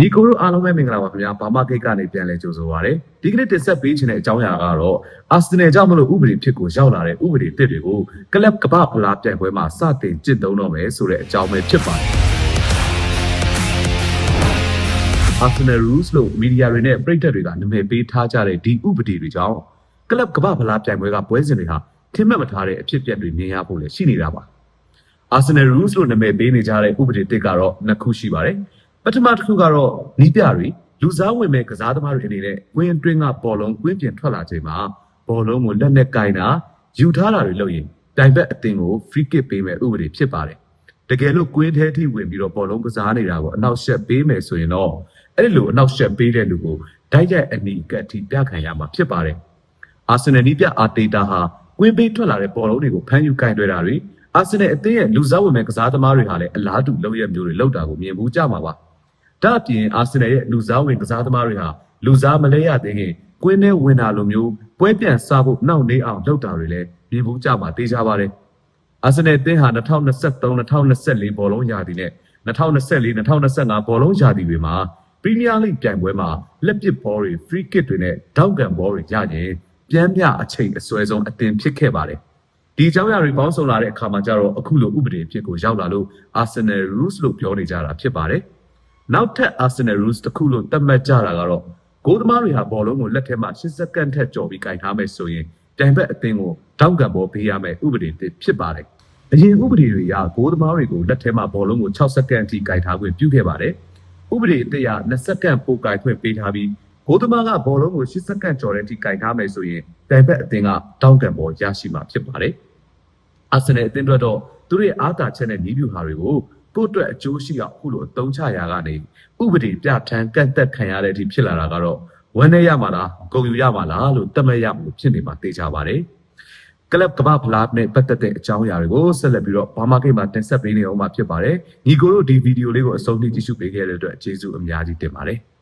ညီကိုတို့အားလုံးပဲမင်္ဂလာပါခင်ဗျာဘာမကိတ်ကနေပြန်လဲကြိုဆိုပါရစေဒီကနေ့တင်ဆက်ပေးခြင်းတဲ့အကြောင်းအရာကတော့အာဆင်နယ်ကြောင့်မလို့ဥပဒေဖြစ်ကိုရောက်လာတဲ့ဥပဒေတစ်တွေကိုကလပ်ကပဖလားပြိုင်ပွဲမှာစတင်ကျင့်သုံးတော့မယ်ဆိုတဲ့အကြောင်းပဲဖြစ်ပါတယ် Arsenal Rules လို့မီဒီယာတွေနဲ့ပြည်သက်တွေကနာမည်ပေးထားကြတဲ့ဒီဥပဒေတွေကြောင့်ကလပ်ကပဖလားပြိုင်ပွဲကပွဲစဉ်တွေဟာထင်မှတ်မထားတဲ့အဖြစ်အပျက်တွေမြင်ရဖို့လည်းရှိနေတာပါ Arsenal Rules လို့နာမည်ပေးနေကြတဲ့ဥပဒေတစ်ကတော့နှစ်ခုရှိပါတယ် ပထမတစ်ခုကတော့နီးပြတွေလူစားဝင်မဲ့ကစားသမားတွေအနေနဲ့ကွင်းအတွင်းကဘောလုံးကွင်းပြင်ထွက်လာချိန်မှာဘောလုံးကိုလက်နဲ့ကင်တာယူထားတာတွေလုပ်ရင်တိုင်ဘက်အသင်းကို free kick ပေးမဲ့ဥပဒေဖြစ်ပါတယ်တကယ်လို့ကွင်းထဲထိဝင်ပြီးတော့ဘောလုံးကစားနေတာကိုအနောက်ရှက်ပေးမယ်ဆိုရင်တော့အဲ့ဒီလိုအနောက်ရှက်ပေးတဲ့လူကိုဓာတ်ရိုက်အနီးကပ်အထိပြခံရမှာဖြစ်ပါတယ်အာဆင်နယ်နီးပြအာတေတာဟာကွင်းပေးထွက်လာတဲ့ဘောလုံးတွေကိုဖမ်းယူကင်တွဲတာတွေအာဆင်နယ်အသင်းရဲ့လူစားဝင်မဲ့ကစားသမားတွေဟာလည်းအလားတူလုပ်ရက်မျိုးတွေလုပ်တာကိုမြင်ဘူးကြမှာပါ ဒါအပြင်အာဆင်နယ်ရဲ့လူစားဝင်ကစားသမားတွေဟာလူစားမလဲရသေးခင်ကွင်းထဲဝင်တာလိုမျိုးပွဲပြန်စားဖို့နှောင့်နှေးအောင်လုပ်တာတွေလည်းမြင်ဘူးကြမှာသိကြပါတယ်အာဆင်နယ်အသင်းဟာ2023-2024ဘောလုံးရာသီနဲ့2024-2025ဘောလုံးရာသီတွေမှာပရီးမီးယားလိဂ်ပြိုင်ပွဲမှာလက်ပစ်ဘောတွေ free kick တွေနဲ့ထောက်ကန်ဘောတွေရရင်ပြန်ပြအချိန်အစွဲဆုံးအသင်ဖြစ်ခဲ့ပါတယ်။ဒီအကြောင်းအရာတွေပေါင်းစုံလာတဲ့အခါမှာကျတော့အခုလိုဥပဒေအဖြစ်ကိုရောက်လာလို့ Arsenal Rules လို့ပြောနေကြတာဖြစ်ပါတယ်။ နောက်ထပ် Arsenal Rules တစ်ခုလို့သတ်မှတ်ကြတာကတော့ဂိုးသမားတွေဟာဘောလုံးကိုလက်ထဲမှာ10စက္ကန့်ထက်ကျော်ပြီးကင်ထားမယ်ဆိုရင်တိုင်ဘက်အသင်းကိုထောက်ကန်ဘောပေးရမယ်ဥပဒေတစ်ဖြစ်ပါတယ်။အရင်ဥပဒေတွေကဂိုးသမားတွေကိုလက်ထဲမှာဘောလုံးကို6စက္ကန့်အထိကင်ထားခွင့်ပြုခဲ့ပါတယ်။ဥပဒေအသစ်အရ20စက္ကန့်ပိုကင်ခွင့်ပေးထားပြီးဂိုးသမားကဘောလုံးကို10စက္ကန့်ကျော်တဲ့အထိကင်ထားမယ်ဆိုရင်တိုင်ဘက်အသင်းကတောင်းကန်ဘောရရှိမှာဖြစ်ပါတယ်။အာဆင်နယ်အသင်းအတွက်တော့သူတို့ရဲ့အားသာချက်နဲ့နီးပြူဟာတွေကို ကိုယ့်အတွက်အကျိုးရှိအောင်အခုလိုအသုံးချရာကနေဥပဒေပြဋ္ဌာန်းကန့်သက်ခံရတဲ့အထိဖြစ်လာတာကတော့ဝမ်းနဲ့ရမှာလားဂုံယူရမှာလားလို့သတ်မှတ်ရမှာဖြစ်နေမှာသိကြပါတယ်။ကလပ်ကမ္ဘာဖလားနဲ့ပတ်သက်တဲ့အကြောင်းအရာတွေကိုဆက်လက်ပြီးတော့ဘာမာကိတ်မှာတင်ဆက်ပေးနေအောင်မှာဖြစ်ပါတယ်။ညီကိုတို့ဒီဗီဒီယိုလေးကိုအဆုံးထိကြည့်ရှုပေးခဲ့တဲ့အတွက်ကျေးဇူးအများကြီးတင်ပါတယ်။